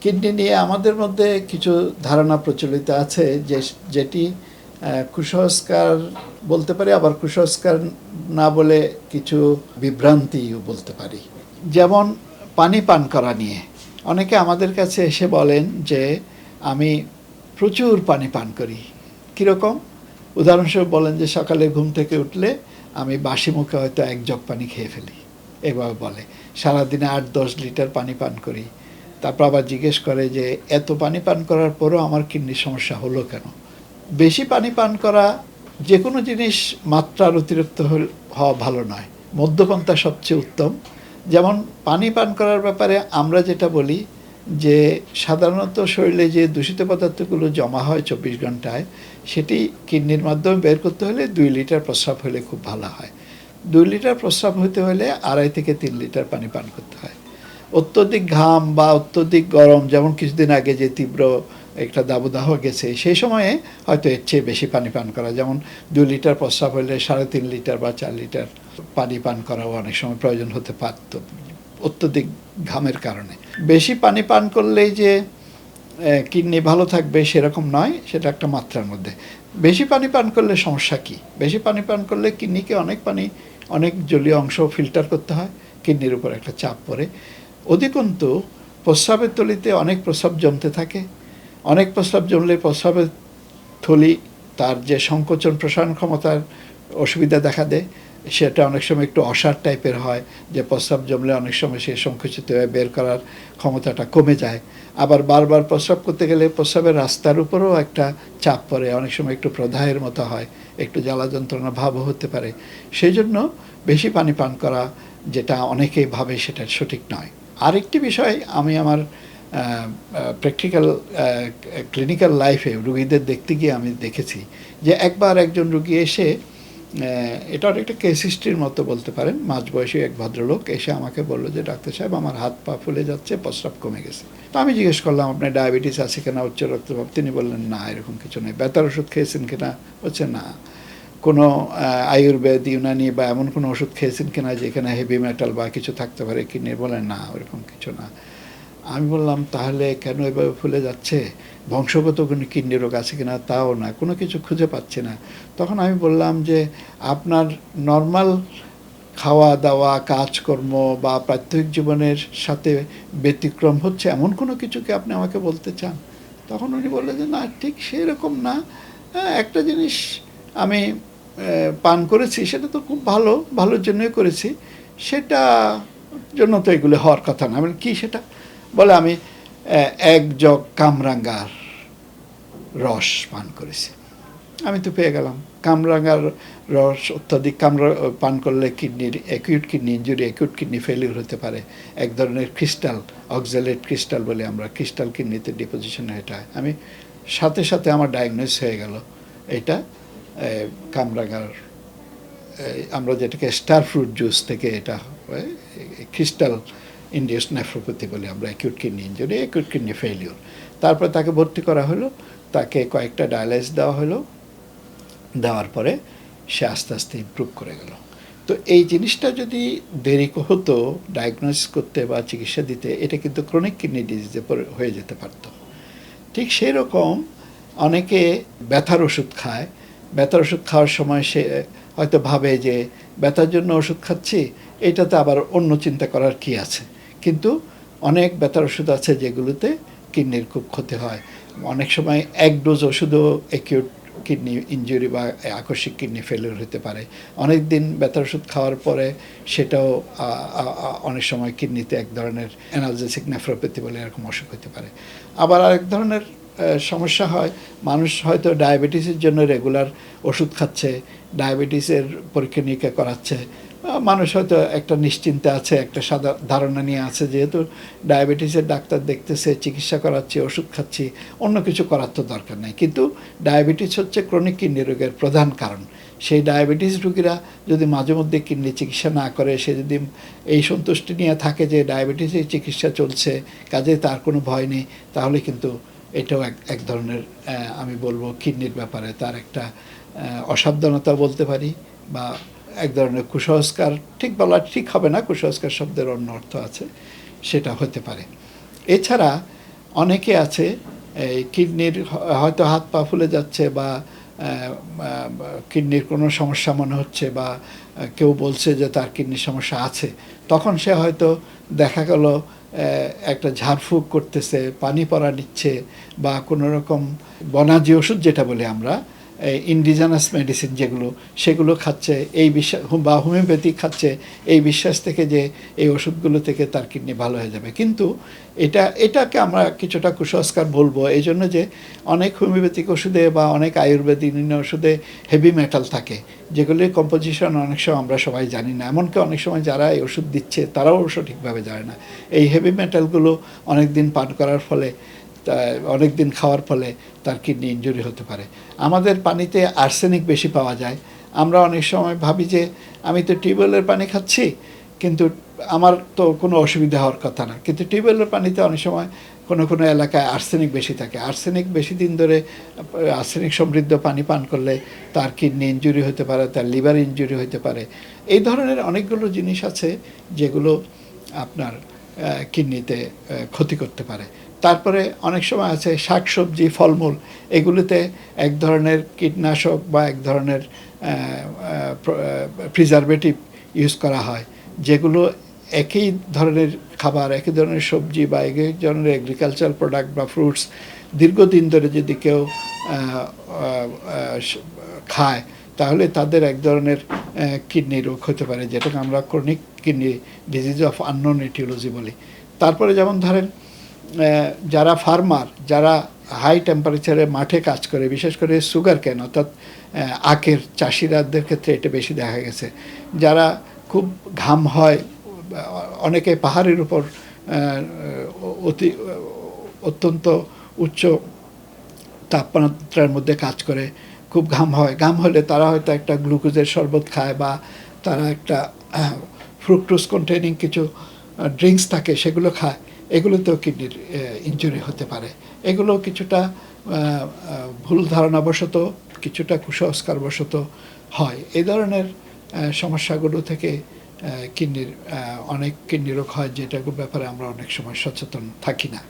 Kidney নিয়ে আমাদের মধ্যে কিছু ধারণা প্রচলিত আছে যে যেটি কুসংস্কার বলতে পারি, আবার কুসংস্কার না বলে কিছু বিভ্রান্তিও বলতে পারি। যেমন পানি পান করা নিয়ে। অনেকে আমাদের কাছে এসে বলেন যে, আমি প্রচুর পানি পান করি। কীরকম? উদাহরণস্বরূপ বলেন যে, সকালে ঘুম থেকে উঠলে আমি বাসি মুখে হয়তো এক জগ পানি খেয়ে ফেলি। এভাবে বলে। সারাদিনে আট দশ লিটার পানি পান করি। তারপর আবার জিজ্ঞেস করে যে, এত পানি পান করার পরও আমার কিডনির সমস্যা হলো কেন? বেশি পানি পান করা যে কোনো জিনিস মাত্রার অতিরিক্ত হওয়া ভালো নয়। মধ্যপন্থা সবচেয়ে উত্তম। যেমন পানি পান করার ব্যাপারে আমরা যেটা বলি যে, সাধারণত শরীরে যে দূষিত পদার্থগুলো জমা হয় চব্বিশ ঘন্টায় সেটি কিডনির মাধ্যমে বের করতে হলে দুই লিটার প্রস্রাব হলে খুব ভালো হয়। দুই লিটার প্রস্রাব হতে হলে আড়াই থেকে তিন লিটার পানি পান করতে হয়। অত্যধিক ঘাম বা অত্যধিক গরম, যেমন কিছুদিন আগে যে তীব্র একটা দাবদাহ গেছে, সেই সময়ে হয়তো এর চেয়ে বেশি পানি পান করা, যেমন দুই লিটার প্রস্রাব হলে সাড়ে তিন লিটার বা চার লিটার পানি পান করাও অনেক সময় প্রয়োজন হতে পারত, অত্যধিক ঘামের কারণে। বেশি পানি পান করলেই যে কিডনি ভালো থাকবে সেরকম নয়, সেটা একটা মাত্রার মধ্যে। বেশি পানি পান করলে সমস্যা কি? বেশি পানি পান করলে কিডনিকে অনেক পানি, অনেক জলীয় অংশ ফিল্টার করতে হয়, কিডনির উপর একটা চাপ পড়ে। অধিকন্তু প্রস্রাবের তলিতে অনেক প্রস্রাব জমতে থাকে। অনেক প্রস্রাব জমলে প্রস্রাবের থলি তার যে সংকোচন প্রসারণ ক্ষমতার অসুবিধা দেখা দেয়, সেটা অনেক সময় একটু অসার টাইপের হয়, যে প্রস্রাব জমলে অনেক সময় সে সংকুচিত হয়ে বের করার ক্ষমতাটা কমে যায়। আবার বারবার প্রস্রাব করতে গেলে প্রস্রাবের রাস্তার উপরেও একটা চাপ পড়ে, অনেক সময় একটু প্রদাহের মতো হয়, একটু জ্বালা যন্ত্রণা ভাবও হতে পারে। সেই জন্য বেশি পানি পান করা যেটা অনেকেই ভাবে সেটা সঠিক নয়। আরেকটি বিষয়, আমি আমার প্র্যাকটিক্যাল ক্লিনিক্যাল লাইফে রুগীদের দেখতে গিয়ে আমি দেখেছি যে একবার একজন রুগী এসে এটা অনেকটা কেস হিস্ট্রির মতো বলতে পারেন মাঝবয়সী এক ভদ্রলোক এসে আমাকে বলল যে, ডাক্তার সাহেব, আমার হাত পা ফুলে যাচ্ছে, প্রস্রাব কমে গেছে। তো আমি জিজ্ঞেস করলাম, আপনার ডায়াবেটিস আছে কিনা? উচ্চ রক্তচাপ। তিনি বললেন, না, এরকম কিছু নেই। ব্যথার ওষুধ খেয়েছেন কিনা? হচ্ছে না। কোনো আয়ুর্বেদ ইউনানি বা এমন কোনো ওষুধ খেয়েছেন কিনা যেখানে হেভি মেটাল বা কিছু থাকতে পারে কিডনির বলেন না ওরকম কিছু না। আমি বললাম তাহলে কেন এভাবে ফুলে যাচ্ছে? বংশগত কোনো কিডনি রোগ আছে কিনা? তাও না কোনো কিছু খুঁজে পাচ্ছি না। তখন আমি বললাম যে আপনার নর্মাল খাওয়া দাওয়া কাজকর্ম বা প্রাত্যহিক জীবনের সাথে ব্যতিক্রম হচ্ছে এমন কোনো কিছুকে আপনি আমাকে বলতে চান? তখন উনি বললেন যে না ঠিক সেরকম না। হ্যাঁ, একটা জিনিস আমি পান করেছি, সেটা তো খুব ভালো, ভালোর জন্যই করেছি। সেটা জন্য তো এগুলো হওয়ার কথা না। আমি কী সেটা? বলে আমি এক জগ কামরাঙ্গার রস পান করেছি। আমি তো পেয়ে গেলাম। কামরাঙ্গার রস অত্যাধিক কামরা, পান করলে কিডনির acute kidney injury acute kidney failure হতে পারে। এক ধরনের ক্রিস্টাল অক্সালেট ক্রিস্টাল বলে আমরা ক্রিস্টাল কিডনিতে ডিপোজিশন এটা। আমি সাথে সাথে আমার ডায়াগনোস হয়ে গেল। এটা আহ, কামরাঙ্গার আমরা যেটাকে স্টার ফ্রুট জুস থেকে এটা ক্রিস্টাল ইন্ডিয়াস নেফ্রোপ্যাথি বলি আমরা acute kidney injury acute kidney failure তারপর তাকে ভর্তি করা হলো তাকে কয়েকটা ডায়ালাইস দেওয়া হলো দেওয়ার পরে সে আস্তে আস্তে ইমপ্রুভ করে গেল। তো এই জিনিসটা যদি দেরি হতো ডায়াগনোসিস করতে বা চিকিৎসা দিতে এটা কিন্তু ক্রনিক কিডনি ডিজিজে হয়ে যেতে পারতো। ঠিক সেই রকম অনেকে ব্যথার ওষুধ খায় ব্যথার ওষুধ খাওয়ার সময় সে হয়তো ভাবে যে ব্যথার জন্য ওষুধ খাচ্ছি, এটাতে আবার অন্য চিন্তা করার কি আছে? কিন্তু অনেক ব্যথার ওষুধ আছে যেগুলোতে কিডনির খুব ক্ষতি হয়। অনেক সময় এক ডোজ ওষুধও একিউট কিডনি ইনজুরি বা আকস্মিক কিডনি ফেলিওর হতে পারে। অনেক দিন ব্যথার ওষুধ খাওয়ার পরে সেটাও অনেক সময় কিডনিতে এক ধরনের অ্যানালজেসিক নেফ্রোপ্যাথি বলে এরকম অসুখ হতে পারে। আবার আরেক ধরনের সমস্যা হয়। মানুষ হয়তো ডায়াবেটিসের জন্য রেগুলার ওষুধ খাচ্ছে, ডায়াবেটিসের পরীক্ষা নিরীক্ষা করাচ্ছে। মানুষ হয়তো একটা নিশ্চিন্তে আছে, একটা সাদা ধারণা নিয়ে আছে, যেহেতু ডায়াবেটিসের ডাক্তার দেখতেছে, চিকিৎসা করাচ্ছি, ওষুধ খাচ্ছি, অন্য কিছু করার তো দরকার নেই। কিন্তু ডায়াবেটিস হচ্ছে ক্রনিক কিডনি রোগের প্রধান কারণ। সেই ডায়াবেটিস রোগীরা যদি মাঝে মধ্যে কিডনি চিকিৎসা না করে, সে যদি এই সন্তুষ্টি নিয়ে থাকে যে ডায়াবেটিসের চিকিৎসা চলছে, কাজে তার কোনো ভয় নেই, তাহলে কিন্তু এটাও এক এক ধরনের আমি বলব কিডনির ব্যাপারে তার একটা অসাবধানতা বলতে পারি বা এক ধরনের কুসংস্কার, ঠিক বলা ঠিক হবে না, কুসংস্কার শব্দের অন্য অর্থ আছে, সেটা হতে পারে। এছাড়া অনেকে আছে, এই কিডনির হয়তো হাত পা ফুলে যাচ্ছে বা কিডনির কোনো সমস্যা মনে হচ্ছে বা কেউ বলছে যে তার কিডনির সমস্যা আছে, তখন সে হয়তো দেখা গেল একটা ঝাড়ফুঁক করতেছে, পানি পরা নিচ্ছে বা কোনো রকম বনাজি ওষুধ যেটা বলি আমরা ইন্ডিজানাস মেডিসিন যেগুলো, সেগুলো খাচ্ছে, এই বিশ্বাস বা হোমিওপ্যাথি খাচ্ছে, এই বিশ্বাস থেকে যে এই ওষুধগুলো থেকে তার কিডনি ভালো হয়ে যাবে। কিন্তু এটা, এটাকে আমরা কিছুটা কুসংস্কার বলব এই জন্য যে অনেক হোমিওপ্যাথিক ওষুধে বা অনেক আয়ুর্বেদিক ওষুধে হেভি মেটাল থাকে যেগুলির কম্পোজিশন অনেক সময় আমরা সবাই জানি না। এমনকি অনেক সময় যারা এই ওষুধ দিচ্ছে, তারাও সঠিকভাবে জানে না। এই হেভি মেটালগুলো অনেক দিন পান করার ফলে অনেক দিন খাওয়ার ফলে তার কিডনি ইনজুরি হতে পারে। আমাদের পানিতে আর্সেনিক বেশি পাওয়া যায়। আমরা অনেক সময় ভাবি যে, আমি তো টিউবওয়েলের পানি খাচ্ছি, কিন্তু আমার তো কোনো অসুবিধা হওয়ার কথা না। কিন্তু টিউবওয়েলের পানিতে অনেক সময় কোনো কোনো এলাকায় আর্সেনিক বেশি থাকে। আর্সেনিক বেশি দিন ধরে আর্সেনিক সমৃদ্ধ পানি পান করলে তার কিডনি ইনজুরি হতে পারে, তার লিভার ইনজুরি হতে পারে। এই ধরনের অনেকগুলো জিনিস আছে যেগুলো আপনার কিডনিতে ক্ষতি করতে পারে। তারপরে অনেক সময় আছে শাকসবজি, ফলমূল, এগুলিতে এক ধরনের কীটনাশক বা এক ধরনের প্রিজারভেটিভ ইউজ করা হয়, যেগুলো একই ধরনের খাবার, একই ধরনের সবজি বা একই ধরনের এগ্রিকালচার প্রোডাক্ট বা ফ্রুটস দীর্ঘদিন ধরে যদি কেউ খায়, তাহলে তাদের এক ধরনের কিডনি রোগ হতে পারে, যেটাকে আমরা chronic kidney disease of unknown aetiology বলি। তারপরে যেমন ধরেন যারা ফার্মার যারা হাই টেম্পারেচারে মাঠে কাজ করে, বিশেষ করে সুগার কেন অর্থাৎ আখের চাষিরাদের ক্ষেত্রে এটা বেশি দেখা গেছে। যারা খুব ঘাম হয়, অনেকে পাহাড়ের উপর অতি, অত্যন্ত উচ্চ তাপমাত্রার মধ্যে কাজ করে, খুব ঘাম হয়। ঘাম হলে তারা হয়তো একটা গ্লুকোজের শরবত খায় বা তারা একটা ফ্রুক্টোজ কন্টেনিং কিছু ড্রিঙ্কস থাকে, সেগুলো খায়। এগুলোতেও কিডনির ইঞ্জুরি হতে পারে। এগুলো কিছুটা ভুল ধারণাবশত, কিছুটা কুসংস্কারবশত হয়। এই ধরনের সমস্যাগুলো থেকে কিডনির অনেক কিডনি রোগ হয়, যেটার ব্যাপারে আমরা অনেক সময় সচেতন থাকি না।